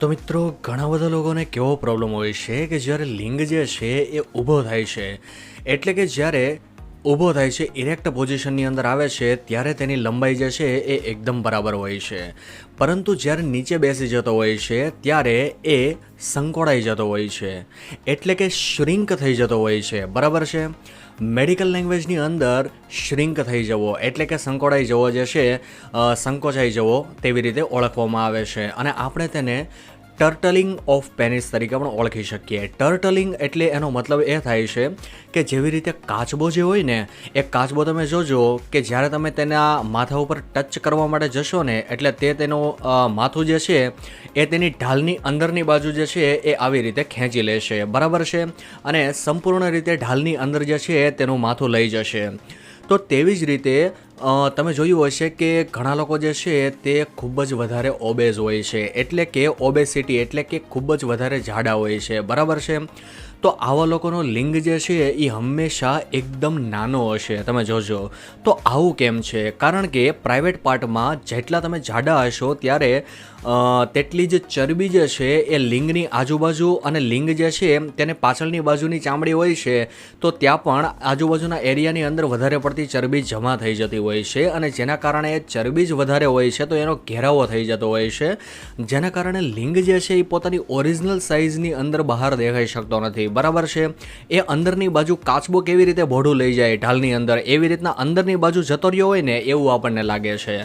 તો મિત્રો, ઘણા બધા લોકોને કેવો પ્રોબ્લેમ હોય છે કે જ્યારે લિંગ જે છે એ ઊભો થાય છે. એટલે કે જ્યારે ઊભો થાય છે ઇરેક્ટ પોઝિશનની અંદર આવે છે, ત્યારે તેની લંબાઈ જે છે એ એકદમ બરાબર હોય છે. પરંતુ જ્યારે નીચે બેસી જતો હોય છે, ત્યારે એ સંકોડાઈ જતો હોય છે. એટલે કે શ્રિંક થઈ જતો હોય છે. બરાબર છે? મેડિકલ લેંગ્વેજની અંદર શ્રિંક થઈ જવો, એટલે કે સંકોડાઈ જવો જે છે સંકોચાઈ જવો તેવી રીતે ઓળખવામાં આવે છે. અને આપણે તેને ટર્ટલિંગ ઓફ પેનિસ તરીકે પણ ઓળખી શકીએ. ટર્ટલિંગ એટલે એનો મતલબ એ થાય છે કે જેવી રીતે કાચબો જે હોય ને, એ કાચબો તમે જોજો કે જ્યારે તમે તેના માથા ઉપર ટચ કરવા માટે જશો ને, એટલે તે તેનું માથું જે છે, એ તેની ઢાલની અંદરની બાજુ જે છે, એ આવી રીતે ખેંચી લેશે. બરાબર છે? અને સંપૂર્ણ રીતે ઢાલની અંદર જે છે, તેનું માથું લઈ જશે. તો તેવી જ રીતે તમે જોયું હશે કે ઘણા લોકો જે છે તે ખૂબ જ વધારે ઓબેઝ હોય છે. એટલે કે ઓબેસિટી એટલે કે ખૂબ જ વધારે જાડા હોય છે. બરાબર છે? તો આવા લોકોનો લિંગ જે છે એ હંમેશા એકદમ નાનો હશે, તમે જોજો. તો આવું કેમ છે? કારણ કે પ્રાઇવેટ પાર્ટમાં જેટલા તમે જાડા હશો ત્યારે તેટલી જ ચરબી જે છે એ લિંગની આજુબાજુ અને લિંગ જે છે તેને પાછળની બાજુની ચામડી હોય છે, તો ત્યાં પણ આજુબાજુના એરિયાની અંદર વધારે પડતી ચરબી જમા થઈ જતી હોય છે અને જેના કારણે એ ચરબી જ વધારે હોય છે, તો એનો ઘેરાવો થઈ જતો હોય છે. જેના કારણે લિંગ જે છે એ પોતાની ઓરિજિનલ સાઇઝની અંદર બહાર દેખાઈ શકતો નથી. બરાબર છે. એ અંદરની બાજુ કાચબો કેવી રીતે ભોડું લઈ જાય ઢાલની અંદર, એવી રીતના અંદરની બાજુ જતો રહ્યો હોય ને એવું આપણને લાગે છે.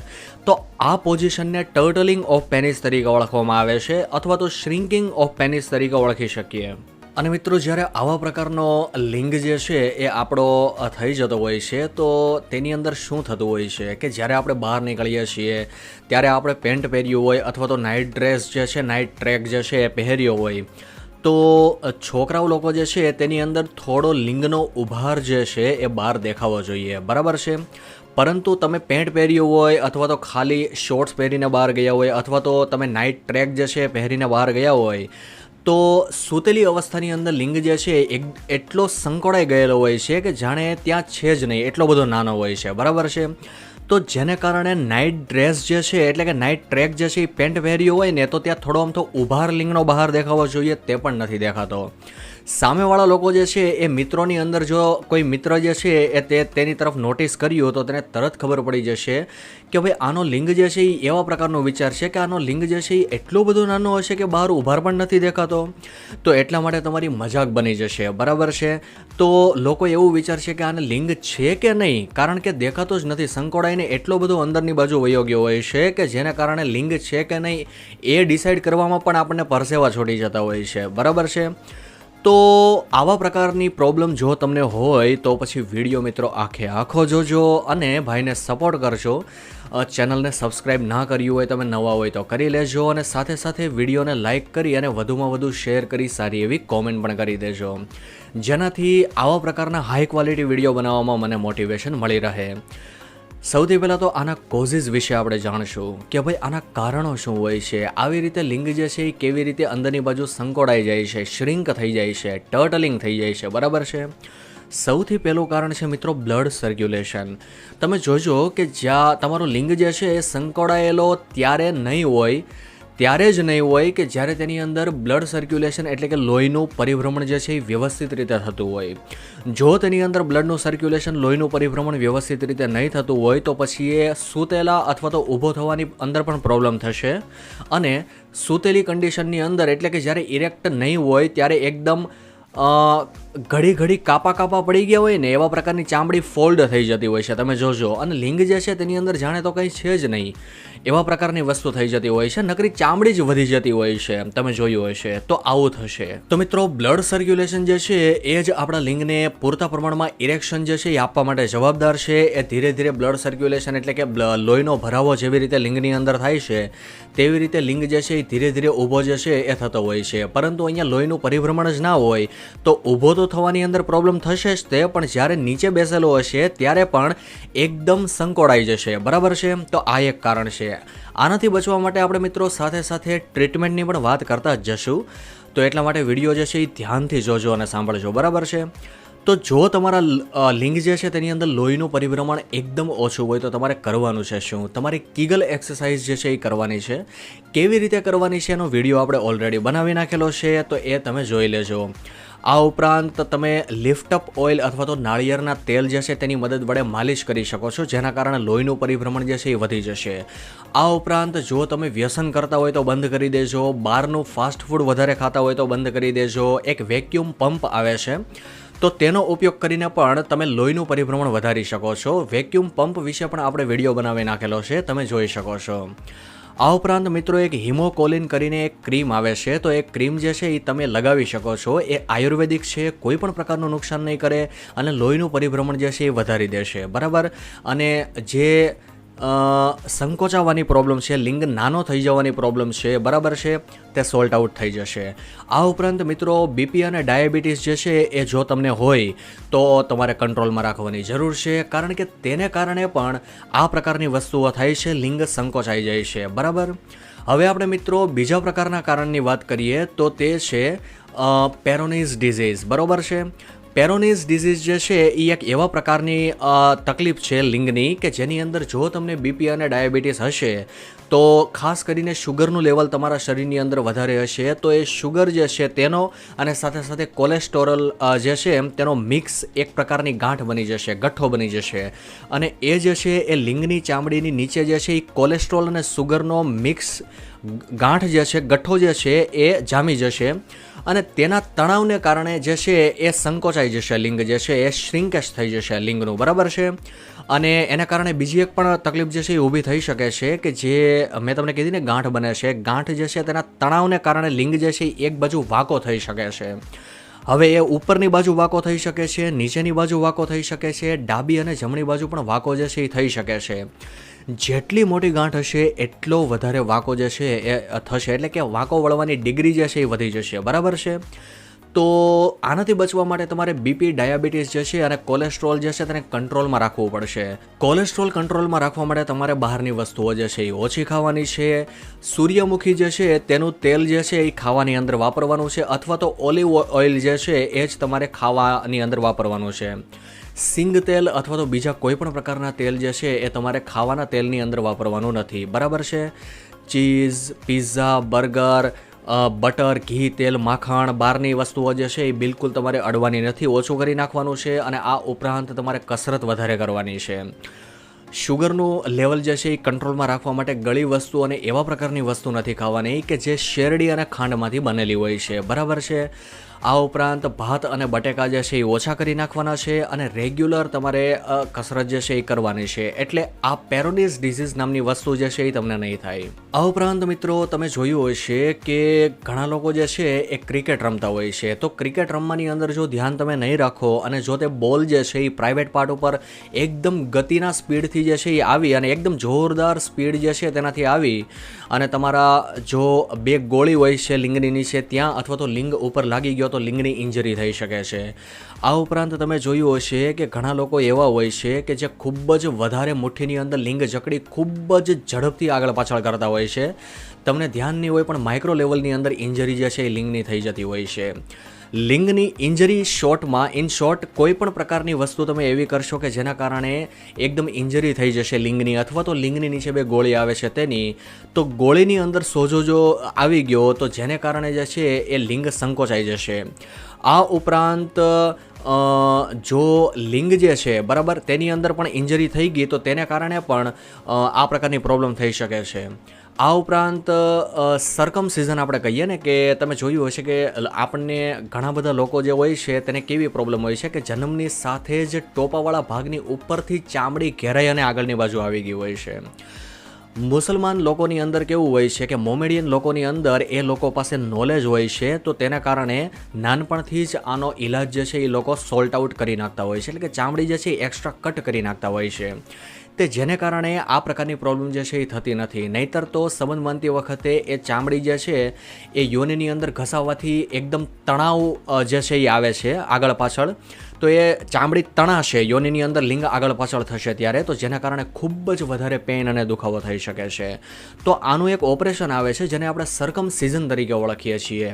તો આ પોઝિશનને ટર્ટલિંગ ઓફ પેનિસ તરીકે ઓળખવામાં આવે છે અથવા તો શ્રિંકિંગ ઓફ પેનિસ તરીકે ઓળખી શકીએ. અને મિત્રો, જ્યારે આવા પ્રકારનો લિંગ જે છે એ આપણો થઈ જતો હોય છે, તો તેની અંદર શું થતું હોય છે? કે જ્યારે આપણે બહાર નીકળીએ છીએ, ત્યારે આપણે પેન્ટ પહેર્યું હોય અથવા તો નાઇટ ડ્રેસ જે છે નાઇટ ટ્રેક જે છે એ પહેર્યો હોય તો છોકરાઓ લોકો જે છે, તેની અંદર થોડો લિંગનો ઉભાર જે છે, એ બહાર દેખાવો જોઈએ. બરાબર છે? પરંતુ તમે પેન્ટ પહેર્યું હોય, અથવા તો ખાલી શોર્ટ્સ પહેરીને બહાર ગયા હોય, અથવા તો તમે નાઇટ ટ્રેક જે છે, પહેરીને બહાર ગયા હોય, તો સૂતેલી અવસ્થાની અંદર લિંગ જે છે એટલો સંકોડાઈ ગયેલો હોય છે કે જાણે ત્યાં છે જ નહીં. એટલો બધો નાનો હોય છે. બરાબર છે? તો જેને કારણે નાઇટ ડ્રેસ જે છે, એટલે કે નાઇટ ટ્રેક જે છે, એ પેન્ટ પહેર્યો હોય ને, તો ત્યાં થોડો આમ તો ઉભાર લિંગનો બહાર દેખાવો જોઈએ, તે પણ નથી દેખાતો. સામેવાળા લોકો જે છે, એ મિત્રોની અંદર જો કોઈ મિત્ર જે છે, એ તે તેની તરફ નોટિસ કર્યું તો તેને તરત ખબર પડી જશે કે ભાઈ આનો લિંગ જે છે, એ એવા પ્રકારનો વિચાર છે કે આનો લિંગ જે છે, એ એટલો બધો નાનો હશે કે બહાર ઉભાર પણ નથી દેખાતો. તો એટલા માટે તમારી મજાક બની જશે. બરાબર છે? તો લોકો એવું વિચારશે કે આને લિંગ છે કે નહીં? કારણ કે દેખાતો જ નથી. સંકોડાઈને એટલો બધો અંદરની બાજુ વયો ગયો હોય છે કે જેના કારણે લિંગ છે કે નહીં, એ ડિસાઈડ કરવામાં પણ આપણને પરસેવા છોડી જતા હોય છે. બરાબર છે? તો આવા પ્રકારની પ્રોબ્લેમ જો તમને હોય, તો પછી વીડિયો મિત્રો આખે આખો જોજો અને ભાઈને સપોર્ટ કરજો. ચેનલને સબસ્ક્રાઈબ ના કર્યું હોય, તમે નવા હોય તો કરી લેજો અને સાથે સાથે વિડીયોને લાઇક કરી અને વધુમાં વધુ શેર કરી સારી એવી કોમેન્ટ પણ કરી દેજો. જેનાથી આવા પ્રકારના હાઈ ક્વોલિટી વીડિયો બનાવવામાં મને મોટિવેશન મળી રહે. સૌથી પહેલાં તો આના કોઝિસ વિશે આપણે જાણશું કે ભાઈ આના કારણો શું હોય છે, આવી રીતે લિંગ જે છે એ કેવી રીતે અંદરની બાજુ સંકોડાઈ જાય છે શ્રિંક થઈ જાય છે ટર્ટલિંગ થઈ જાય છે, બરાબર છે? સૌથી પહેલું કારણ છે મિત્રો બ્લડ સર્ક્યુલેશન તમે જોજો કે જ્યાં તમારો લિંગ જે છે એ સંકોડાયેલો ત્યારે નહીં હોય ત્યારે જ નહીં હોય કે જ્યારે તેની અંદર બ્લડ સર્ક્યુલેશન એટલે કે લોહીનું પરિભ્રમણ જે છે એ વ્યવસ્થિત રીતે થતું હોય. જો તેની અંદર બ્લડનું સર્ક્યુલેશન લોહીનું પરિભ્રમણ વ્યવસ્થિત રીતે નહીં થતું હોય, તો પછી એ સૂતેલા અથવા તો ઊભો થવાની અંદર પણ પ્રોબ્લેમ થશે. અને સૂતેલી કન્ડિશનની અંદર એટલે કે જ્યારે ઇરેક્ટ નહીં હોય, ત્યારે એકદમ ઘડી ઘડી કાપા કાપા પડી ગયા હોય ને, એવા પ્રકારની ચામડી ફોલ્ડ થઈ જતી હોય છે. તમે જોજો. અને લિંગ જે છે તેની અંદર જાણે તો કંઈ છે જ નહીં. એવા પ્રકારની વસ્તુ થઈ જતી હોય છે, નકરી ચામડી જ વધી જતી હોય છે તમે જોયું હશે, તો આવું થશે. તો મિત્રો, બ્લડ સર્ક્યુલેશન જે છે, એ જ આપણા લિંગને પૂરતા પ્રમાણમાં ઇરેક્શન જે છે, એ આપવા માટે જવાબદાર છે. એ ધીરે ધીરે બ્લડ સર્ક્યુલેશન એટલે કે લોહીનો ભરાવો જેવી રીતે લિંગની અંદર થાય છે, તેવી રીતે લિંગ જે છે, એ ધીરે ધીરે ઊભો જે છે, એ થતો હોય છે. પરંતુ અહીંયા લોહીનું પરિભ્રમણ જ ના હોય, તો ઊભો તો થવાની અંદર પ્રોબ્લેમ થશે જ તે, પણ જ્યારે નીચે બેસેલો હશે, ત્યારે પણ એકદમ સંકોડાઈ જશે. બરાબર છે? તો આ એક કારણ છે. આનાથી બચવા માટે આપણે મિત્રો સાથે સાથે ટ્રીટમેન્ટની પણ વાત કરતા જ જશું. તો એટલા માટે વીડિયો જે છે એ ધ્યાનથી જોજો અને સાંભળજો. બરાબર છે? તો જો તમારા લિંગ જે છે તેની અંદર લોહીનું પરિભ્રમણ એકદમ ઓછું હોય તો તમારે કરવાનું છે શું? તમારી કિગલ એક્સરસાઇઝ જે છે એ કરવાની છે. કેવી રીતે કરવાની છે એનો વીડિયો આપણે ઓલરેડી બનાવી નાખેલો છે તો એ તમે જોઈ લેજો. આ ઉપરાંત તમે લિફ્ટઅપ ઓઇલ અથવા તો નાળિયેરના તેલ જે છે તેની મદદ વડે માલિશ કરી શકો છો, જેના કારણે લોહીનું પરિભ્રમણ જે છે એ વધી જશે. આ ઉપરાંત જો તમે વ્યસન કરતા હોય તો બંધ કરી દેજો, બહારનું ફાસ્ટ ફૂડ વધારે ખાતા હોય તો બંધ કરી દેજો, એક વેક્યુમ પંપ આવે છે. તો તેનો ઉપયોગ કરીને પણ તમે લોહીનું પરિભ્રમણ વધારી શકો છો. વેક્યુમ પંપ વિશે પણ આપણે વીડિયો બનાવી નાખેલો છે, તમે જોઈ શકો છો. આ ઉપરાંત મિત્રો એક હિમોકોલિન કરીને એક ક્રીમ આવે છે, તો એ ક્રીમ જે છે એ તમે લગાવી શકો છો. એ આયુર્વેદિક છે, કોઈ પણ પ્રકારનું નુકસાન નહીં કરે અને લોહીનું પરિભ્રમણ જે છે એ વધારી દેશે બરાબર? અને જે સંકોચાવાની પ્રોબ્લેમ છે, લિંગ નાનો થઈ જવાની પ્રોબ્લેમ છે, બરાબર છે? તે સોલ્ટ આઉટ થઈ જશે. આ ઉપરાંત મિત્રો બીપી અને ડાયાબિટીસ જે છે, એ જો તમને હોય, તો તમારે કંટ્રોલમાં રાખવાની જરૂર છે, કારણ કે તેને કારણે પણ આ પ્રકારની વસ્તુઓ થાય છે, લિંગ સંકોચાઈ જાય છે, બરાબર? હવે આપણે મિત્રો, બીજા પ્રકારના કારણની વાત કરીએ, તો તે છે પેરોનિઝ ડિઝીઝ બરાબર છે? પેરોનિઝ ડિઝીઝ જે છે એ એક એવા પ્રકારની તકલીફ છે લિંગની કે જેની અંદર જો તમને બીપી અને ડાયાબિટીસ હશે તો ખાસ કરીને શુગરનું લેવલ તમારા શરીરની અંદર વધારે હશે, તો એ શુગર જે છે તેનો અને સાથે સાથે કોલેસ્ટોરલ જે છે એમ તેનો મિક્સ એક પ્રકારની ગાંઠ બની જશે, ગઠ્ઠો બની જશે. અને એ જે છે એ લિંગની ચામડીની નીચે જે છે એ કોલેસ્ટ્રોલ અને શુગરનો મિક્સ ગાંઠ જે છે, ગઠ્ઠો જે છે એ જામી જશે. અને તેના તણાવને કારણે જે છે એ સંકોચાઈ જશે લિંગ જે છે, એ શ્રિંકેશ થઈ જશે લિંગનું. બરાબર છે? અને એના કારણે બીજી એક પણ તકલીફ જે છે એ ઊભી થઈ શકે છે કે જે, મેં તમને કીધી ને ગાંઠ બને છે. ગાંઠ જે છે તેના તણાવને કારણે લિંગ જે છે એ એક બાજુ વાંકો થઈ શકે છે. હવે એ ઉપરની બાજુ વાંકો થઈ શકે છે, નીચેની બાજુ વાંકો થઈ શકે છે, ડાબી અને જમણી બાજુ પણ વાંકો જે છે એ થઈ શકે છે. જેટલી મોટી ગાંઠ હશે, એટલો વધારે વાંકો જે છે એ થશે. એટલે કે વાંકો વળવાની ડિગ્રી જે છે એ વધી જશે. બરાબર છે? તો આનાથી બચવા માટે તમારે બીપી ડાયાબિટીસ જે છે અને કોલેસ્ટ્રોલ જે છે તેને કંટ્રોલમાં રાખવું પડશે. કોલેસ્ટ્રોલ કંટ્રોલમાં રાખવા માટે તમારે બહારની વસ્તુઓ જે છે એ ઓછી ખાવાની છે. સૂર્યમુખી જે છે તેનું તેલ જે છે એ ખાવાની અંદર વાપરવાનું છે અથવા તો ઓલિવ ઓઇલ જે છે એ જ તમારે ખાવાની અંદર વાપરવાનું છે. સિંગ તેલ અથવા તો બીજા કોઈ પણ પ્રકારના તેલ જે છે એ તમારે ખાવાના તેલની અંદર વાપરવાનું નથી. બરાબર છે? ચીઝ, પિઝા, બર્ગર બટર, ઘી, તેલ, માખણ, બહારની વસ્તુઓ જે છે એ બિલકુલ તમારે અડવાની નથી. ઓછું કરી નાખવાનું છે અને આ ઉપરાંત તમારે કસરત વધારે કરવાની છે. શુગરનું લેવલ જે છે એ કંટ્રોલમાં રાખવા માટે ગળી વસ્તુ અને એવા પ્રકારની વસ્તુ નથી ખાવાની કે જે શેરડી અને ખાંડમાંથી બનેલી હોય છે. બરાબર છે? આ ઉપરાંત ભાત અને બટેકા જે છે એ ઓછા કરી નાખવાના છે અને રેગ્યુલર તમારે કસરત જે છે એ કરવાની છે. એટલે આ પેરોડિસ ડિઝીઝ નામની વસ્તુ જે છે એ તમને નહીં થાય. આ ઉપરાંત મિત્રો, તમે જોયું હશે કે ઘણા લોકો જે છે એ ક્રિકેટ રમતા હોય છે. તો ક્રિકેટ રમવાની અંદર જો ધ્યાન તમે નહીં રાખો અને જો તે બોલ જે છે એ પ્રાઇવેટ પાર્ટ ઉપર એકદમ ગતિના સ્પીડથી જે છે એ આવી અને એકદમ જોરદાર સ્પીડ જે છે તેનાથી આવી અને તમારા જો બે ગોળી હોય છે લિંગની નીચે ત્યાં અથવા તો લિંગ ઉપર લાગી ગયો તો લિંગની ઇન્જરી થઈ શકે છે. આ ઉપરાંત તમે જોયું હશે કે ઘણા લોકો એવા હોય છે કે જે ખૂબ જ વધારે મુઠ્ઠીની અંદર લિંગ જકડી ખૂબ જ ઝડપથી આગળ પાછળ કરતા હોય છે. તમને ધ્યાન નહીં હોય પણ માઇક્રો લેવલની અંદર ઇન્જરી જે છે એ લિંગની થઈ જતી હોય છે. લિંગની ઇન્જરી શોર્ટમાં ઇન શોર્ટ કોઈ પણ પ્રકારની વસ્તુ તમે એવી કરશો કે જેના કારણે એકદમ ઇન્જરી થઈ જશે લિંગની અથવા તો લિંગની નીચે બે ગોળી આવે છે તેની. તો ગોળીની અંદર સોજો જો આવી ગયો, તો જેને કારણે જે છે એ લિંગ સંકોચાઈ જશે. આ ઉપરાંત જો લિંગ જે છે, બરાબર, તેની અંદર પણ ઇન્જરી થઈ ગઈ, તો તેને કારણે પણ આ પ્રકારની પ્રોબ્લેમ થઈ શકે છે. આ ઉપરાંત સરકમ સિઝન આપણે કહીએ ને કે તમે જોયું હશે કે આપણને ઘણા બધા લોકો જે હોય છે તેને કેવી પ્રોબ્લેમ હોય છે કે જન્મની સાથે જ ટોપાવાળા ભાગની ઉપરથી ચામડી ઘેરાઈ અને આગળની બાજુ આવી ગઈ હોય છે. મુસલમાન લોકોની અંદર કેવું હોય છે કે મોમેડિયન લોકોની અંદર એ લોકો પાસે નોલેજ હોય છે, તો તેના કારણે નાનપણથી જ આનો ઈલાજ જે છે એ લોકો સોલ્ટ આઉટ કરી નાખતા હોય છે. એટલે કે ચામડી જે છે એ એક્સ્ટ્રા કટ કરી નાખતા હોય છે. તે જેને કારણે આ પ્રકારની પ્રોબ્લેમ જે છે એ થતી નથી. નહીતર તો સંબંધ બાંધતી વખતે એ ચામડી જે છે એ યોનિની અંદર ઘસાવવાથી એકદમ તણાવ જે છે એ આવે છે આગળ પાછળ. તો એ ચામડી તણાશે, યોનિની અંદર લિંગ આગળ પાછળ થશે ત્યારે, તો જેના કારણે ખૂબ જ વધારે પેઇન અને દુખાવો થઈ શકે છે. તો આનું એક ઓપરેશન આવે છે, જેને આપણે સરકમ સિઝન તરીકે ઓળખીએ છીએ.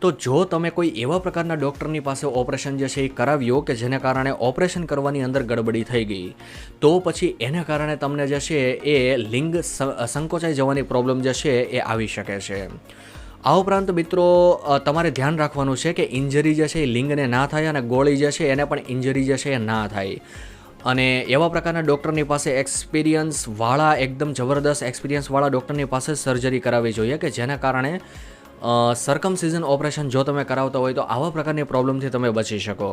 તો જો તમે કોઈ એવા પ્રકારના ડૉક્ટરની પાસે ઓપરેશન જે છે એ કરાવ્યો કે જેને કારણે ઓપરેશન કરવાની અંદર ગડબડી થઈ ગઈ, તો પછી એને કારણે તમને જે છે એ લિંગ સંકોચાઈ જવાની પ્રોબ્લેમ જે છે એ આવી શકે છે. આ ઉપરાંત મિત્રો તમારે ધ્યાન રાખવાનું છે કે ઇન્જરી જે છે એ લિંગને ના થાય અને ગોળી જે છે એને પણ ઇન્જરી જે છે એ ના થાય. અને એવા પ્રકારના ડૉક્ટરની પાસે એક્સપિરિયન્સવાળા એકદમ જબરદસ્ત એક્સપિરિયન્સ વાળા ડૉક્ટરની પાસે સર્જરી કરાવવી જોઈએ કે જેના કારણે સરકમ સિઝન ઓપરેશન જો તમે કરાવતા હોય તો આવા પ્રકારની પ્રોબ્લેમથી તમે બચી શકો.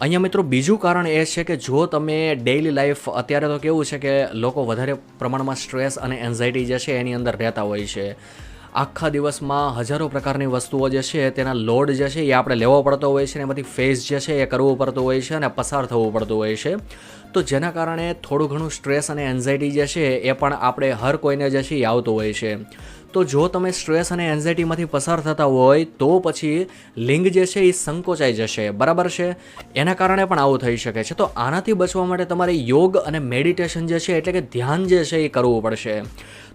અહીંયા મિત્રો બીજું કારણ એ છે કે જો તમે ડેઇલી લાઈફ અત્યારે તો કેવું છે કે લોકો વધારે પ્રમાણમાં સ્ટ્રેસ અને એન્ઝાયટી જે છે એની અંદર રહેતા હોય છે. આખા દિવસમાં હજારો પ્રકારની વસ્તુઓ જે છે તેના લોડ જે છે એ આપણે લેવો પડતો હોય છે અને એમાંથી ફેસ જે છે એ કરવું પડતું હોય છે અને પસાર થવું પડતું હોય છે. તો જેના કારણે થોડું ઘણું સ્ટ્રેસ અને એન્ઝાયટી જે છે એ પણ આપણે હર કોઈને જે છે એ આવતું હોય છે. તો જો તમે સ્ટ્રેસ અને એન્ઝાયટીમાંથી પસાર થતા હોય તો પછી લિંગ જે છે એ સંકોચાઈ જશે. બરાબર છે? એના કારણે પણ આવું થઈ શકે છે. તો આનાથી બચવા માટે તમારે યોગ અને મેડિટેશન જે છે એટલે કે ધ્યાન જે છે એ કરવું પડશે.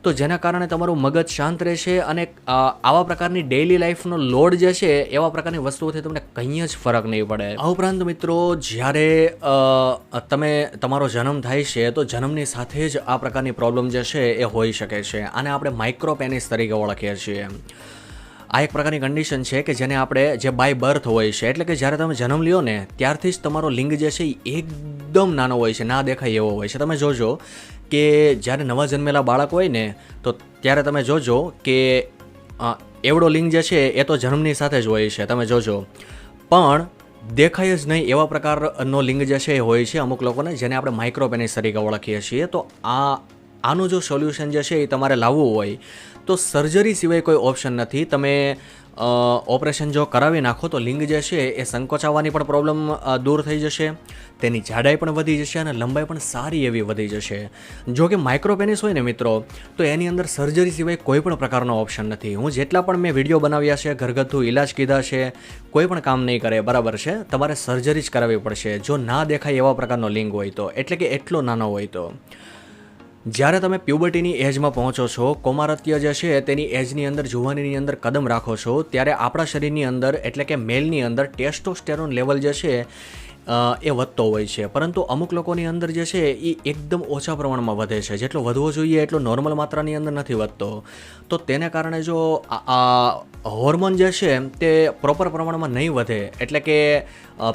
તો જેના કારણે તમારું મગજ શાંત રહેશે અને આવા પ્રકારની ડેઇલી લાઈફનો લોડ જે છે, એવા પ્રકારની વસ્તુઓથી તમને કંઈ જ ફરક નહીં પડે. આ ઉપરાંત મિત્રો, જ્યારે તમે, તમારો જન્મ થાય છે, તો જન્મની સાથે જ આ પ્રકારની પ્રોબ્લેમ જે છે, એ હોઈ શકે છે. આને આપણે માઇક્રોપેનિસ તરીકે ઓળખીએ છીએ. આ એક પ્રકારની કન્ડિશન છે કે જેને આપણે, જે બાય બર્થ હોય છે, એટલે કે જ્યારે તમે જન્મ લ્યો ને, ત્યારથી જ તમારો લિંગ જે છે એ એકદમ નાનો હોય છે, ના દેખાય એવો હોય છે. તમે જોજો કે જ્યારે નવા જન્મેલા બાળક હોય ને, તો ત્યારે તમે જોજો કે એવડો લિંગ જે છે એ તો જન્મની સાથે જ હોય છે, તમે જોજો. પણ દેખાય જ નહીં એવા પ્રકારનો લિંગ જે છે એ હોય છે અમુક લોકોને, જેને આપણે માઇક્રોપેનિસ તરીકે ઓળખીએ છીએ. તો આ, આનું જો સોલ્યુશન જે છે એ તમારે લાવવું હોય, તો સર્જરી સિવાય કોઈ ઓપ્શન નથી. તમે ઓપરેશન જો કરાવી નાખો તો લિંગ જે છે એ સંકોચાવાની પણ પ્રોબ્લેમ દૂર થઈ જશે. તેની જાડાઈ પણ વધી જશે અને લંબાઈ પણ સારી એવી વધી જશે. જો કે માઇક્રોપેનિસ હોય ને મિત્રો, તો એની અંદર સર્જરી સિવાય કોઈ પણ પ્રકારનો ઓપ્શન નથી. હું જેટલા પણ મેં વીડિયો બનાવ્યા છે, ઘરગથ્થુ ઇલાજ કીધા છે, કોઈ પણ કામ નહીં કરે, બરાબર છે? તમારે સર્જરી જ કરાવવી પડશે. જો ના દેખાય એવા પ્રકારનો લિંગ હોય તો, એટલે કે એટલો નાનો હોય તો. જ્યારે તમે પ્યુબર્ટીની એજમાં પહોંચો છો, કોમારત્ય જે છે તેની એજની અંદર, જુવાનીની અંદર કદમ રાખો છો, ત્યારે આપણા શરીરની અંદર એટલે કે મેલની અંદર ટેસ્ટોસ્ટેરોન લેવલ જે છે એ વધતો હોય છે. પરંતુ અમુક લોકોની અંદર જે છે, એ એકદમ ઓછા પ્રમાણમાં વધે છે. જેટલો વધવો જોઈએ, એટલો નોર્મલ માત્રાની અંદર નથી વધતો. તો તેને કારણે જો આ- હોર્મોન જે છે, તે પ્રોપર પ્રમાણમાં નહીં વધે, એટલે કે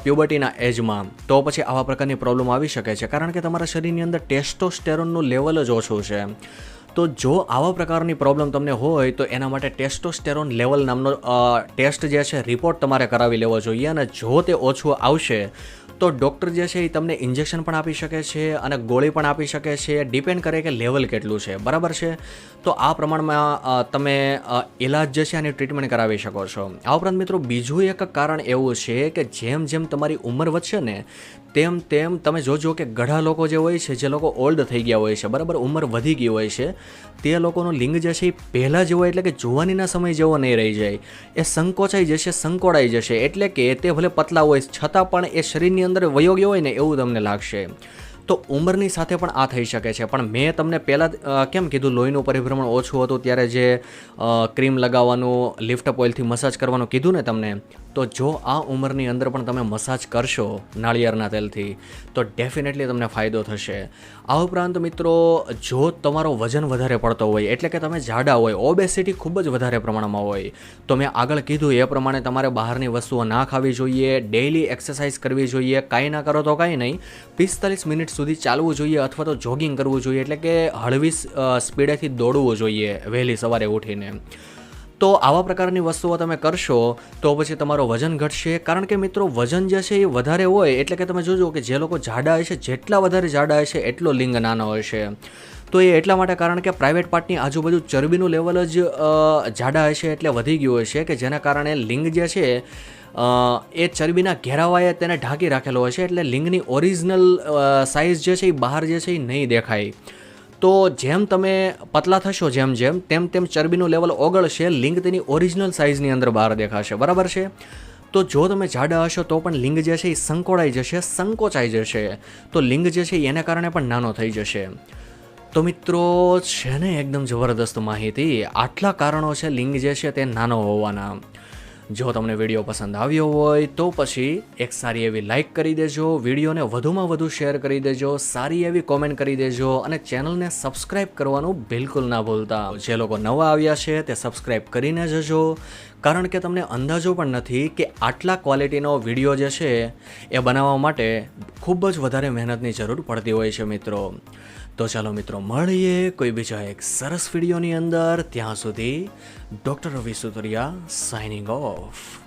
પ્યુબર્ટીના એજમાં, તો પછી આવા પ્રકારની પ્રોબ્લેમ આવી શકે છે. કારણ કે તમારા શરીરની અંદર ટેસ્ટોસ્ટેરોનનું લેવલ જ ઓછું છે. તો જો આવા પ્રકારની પ્રોબ્લેમ તમને હોય, તો એના માટે ટેસ્ટોસ્ટેરોન લેવલ નામનો ટેસ્ટ જે છે રિપોર્ટ તમારે કરાવી લેવો જોઈએ અને જો તે ઓછું આવશે, તો ડૉક્ટર જે છે એ તમને ઇન્જેક્શન પણ આપી શકે છે અને ગોળી પણ આપી શકે છે. ડિપેન્ડ કરે કે લેવલ કેટલું છે. બરાબર છે? તો આ પ્રમાણમાં તમે ઇલાજ જે છે આની ટ્રીટમેન્ટ કરાવી શકો છો. આ ઉપરાંત મિત્રો, બીજું એક કારણ એવું છે કે જેમ જેમ તમારી ઉંમર વધશે ને, તેમ તેમ તમે જોજો કે ઘણા લોકો જે હોય છે, જે લોકો ઓલ્ડ થઈ ગયા હોય છે, બરાબર? ઉંમર વધી ગઈ હોય છે. તે લોકોનો લિંગ જે છે એ પહેલાં જેવો એટલે કે જુવાનીના સમય જેવો નહીં રહી જાય. એ સંકોચાઈ જશે સંકોડાઈ જશે, એટલે કે તે ભલે પતલા હોય, છતાં પણ એ શરીરની અંદર વયો ગયો હોય ને એવું તમને લાગશે. તો ઉંમરની સાથે પણ આ થઈ શકે છે. પણ મેં તમને પહેલાં કેમ કીધું લોહીનું પરિભ્રમણ ઓછું હતું, ત્યારે જે ક્રીમ લગાવવાનું, લિફ્ટ ઓઇલથી મસાજ કરવાનું કીધું ને તમને તો જો આ ઉંમરની અંદર પણ તમે મસાજ કરશો નાળિયેરના તેલથી, તો ડેફિનેટલી તમને ફાયદો થશે. આ ઉપરાંત મિત્રો, જો તમારો વજન વધારે પડતો હોય, એટલે કે તમે જાડા હોય ઓબેસિટી ખૂબ જ વધારે પ્રમાણમાં હોય, તો મેં આગળ કીધું એ પ્રમાણે તમારે બહારની વસ્તુઓ ના ખાવી જોઈએ ડેઇલી એક્સરસાઇઝ કરવી જોઈએ, કાંઈ ના કરો તો કાંઈ નહીં, પિસ્તાલીસ મિનિટ સુધી ચાલવું જોઈએ અથવા તો જોગિંગ કરવું જોઈએ, એટલે કે હળવી સ્પીડેથી દોડવું જોઈએ વહેલી સવારે ઉઠીને. તો આવા પ્રકારની વસ્તુઓ તમે કરશો તો પછી તમારો વજન ઘટશે. કારણ કે મિત્રો, વજન જે છે એ વધારે હોય એટલે કે તમે જોજો કે જે લોકો જાડા હશે જેટલા વધારે જાડા હશે એટલો લિંગ નાનો હશે તો એ એટલા માટે કારણ કે પ્રાઇવેટ પાર્ટની આજુબાજુ ચરબીનું લેવલ જ જાડા હશે એટલે વધી ગયું હશે કે જેના કારણે લિંગ જે છે એ ચરબીના ઘેરાવાએ તેને ઢાંકી રાખેલો હશે એટલે લિંગની ઓરિજિનલ સાઇઝ જે છે એ બહાર જે છે એ નહીં દેખાય. તો જેમ તમે પતલા થશો જેમ જેમ, તેમ તેમ ચરબીનું લેવલ ઓગળશે, લિંગ તેની ઓરિજિનલ સાઇઝની અંદર બહાર દેખાશે. બરાબર છે? તો જો તમે જાડા હશો તો પણ લિંગ જે છે એ સંકોડાઈ જશે, સંકોચાઈ જશે. તો લિંગ જે છે એને કારણે પણ નાનો થઈ જશે. તો મિત્રો, છે ને એકદમ જબરદસ્ત માહિતી. આટલા કારણો છે લિંગ જે છે તે નાનો હોવાના. જો તમને વીડિયો પસંદ આવ્યો હોય તો પછી એક સારી એવી લાઇક કરી દેજો, વિડીયોને વધુમાં વધુ શેર કરી દેજો, સારી એવી કોમેન્ટ કરી દેજો અને ચેનલને સબસ્ક્રાઇબ કરવાનું બિલકુલ ના ભૂલતા. જે લોકો નવા આવ્યા છે તે સબસ્ક્રાઇબ કરીને જજો. કારણ કે તમને અંદાજો પણ નથી કે આટલા ક્વોલિટીનો વીડિયો જે છે એ બનાવવા માટે ખૂબ જ વધારે મહેનતની જરૂર પડતી હોય છે મિત્રો. તો ચાલો મિત્રો મળીએ કોઈ બીજા એક સરસ વિડીયોની અંદર. ત્યાં સુધી doctor Ravi Sutariya signing off